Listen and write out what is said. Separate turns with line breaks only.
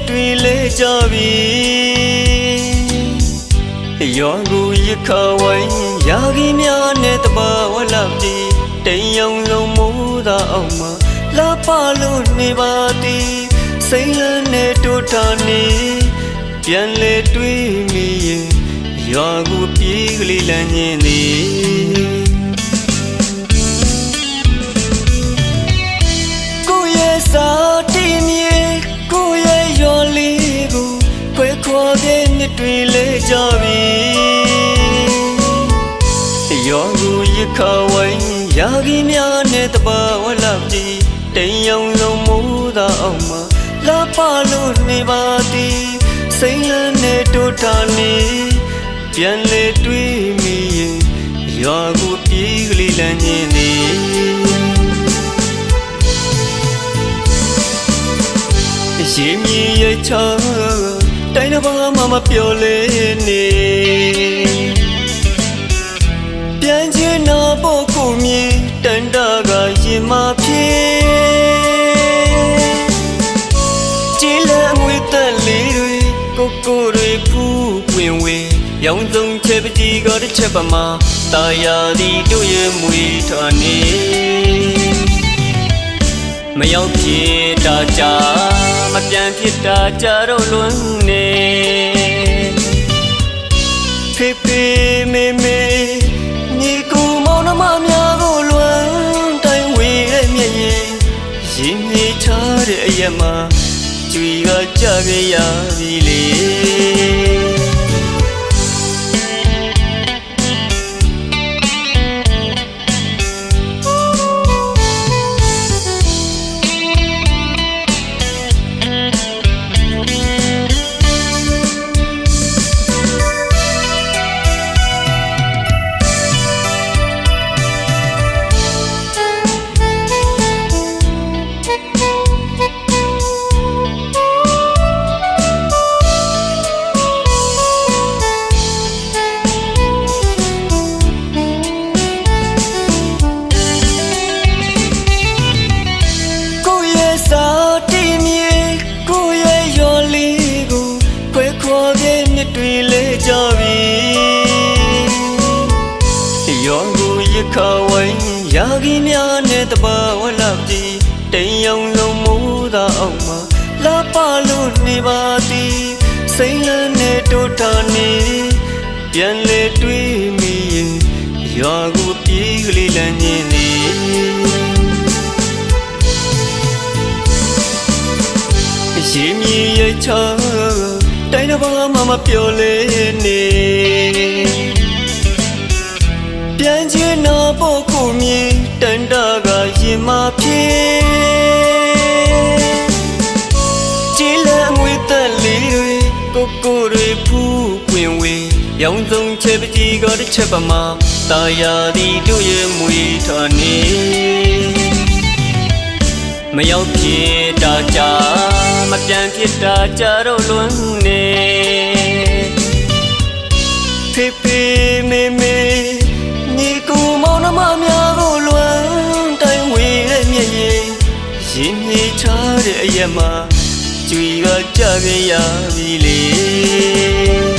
နှစ်တွေလဲကြပြီရောကူရခဝိုင်းရာဂီများနဲ့တဘာဝလာပြီတိမ်ယုံလုံးမိုးသာအောင်မှာလာပါလို့နေပါသည်စိတ်လန်းနဲ့တို့တာနေပြန်လေတွေးမိရင်ရွာကူပြေးကလေးလန်းညင်းသည် တဲ့နှစ်တွေလဲကြပြီရောကူရခဝိုင်းရာဂီများနဲ့တဘာဝလာပြီတိမ်ယုံလုံးမိုးသာအောင်မှာလာပါလို့နေပါသည်စိတ်လန်းနဲ့တို့တာနေပြန်လေတွေးမိရင်ရွာကူပြေးကလေးလန်းညင်းသည်ရေမြေရဲ့ချာတိုင်း တစ်ပါးမှမပြောလဲနေပြန်ချင်တော့ဖို့ကိုမြင်တန်တာကရင်မဖြစ်ကြည်လငွေတက်လေးတွေကိုကိုတွေဖူးပွင့်ဝေရောင်စုံချက်ပကြီးကတစ်ချက်ပါမှာတာယာဒီတို့ရဲ့မွေထွာနေမရောက်ဖြစ်တာကြာမပြန်ဖြစ်တာကြာတော့လွန်းနေ ဖေဖေမေမေညီကူမောင်နှမများကိုလွမ်းတိုင်းဝေရဲ့မျက်ရည်ရင်မြေချတဲ့အရက်မှာကြွေကကြပြရပြီလေ ခွာတဲ့နှစ်တွေလဲကြပြီရောကိုရခဝိုင်းရာဂီများနဲ့တဘာဝလာပြီတိမ်ယုံလုံးမိုးသာအောင်မှာလာပါလို့နေပါသည်စိတ်လန်းနဲ့တို့တာနေပြန်လေတွေးမိရင်ရွာကိုပြေးကလေးလန်းညင်းနေရေမြေရဲ့ချာတိုင်းတစ်ပါး မှမပြောလဲနေပြန်ချင်တော့ဖို့ကိုမြင်တန်တာကရင်မဖြစ်ကြည်လငွေတက်လေးတွေကိုကိုတွေဖူးပွင့်ဝေရောင်စုံချက်ပကြီးကတစ်ချက်ပါမှာတာယာဒီတို့ရဲ့မွေထာနေမရောက်ဖြစ်တာကြာမပြန်ဖြစ်တာကြာတော့လွန်းနေ ဖေဖေမေမေညီကူမောင်နှမများကိုလွမ်းတိုင်းဝေရဲ့မျက်ရည်ရင်မြေချတဲ့အရက်မှာကြွေကကြပြရပြီလေ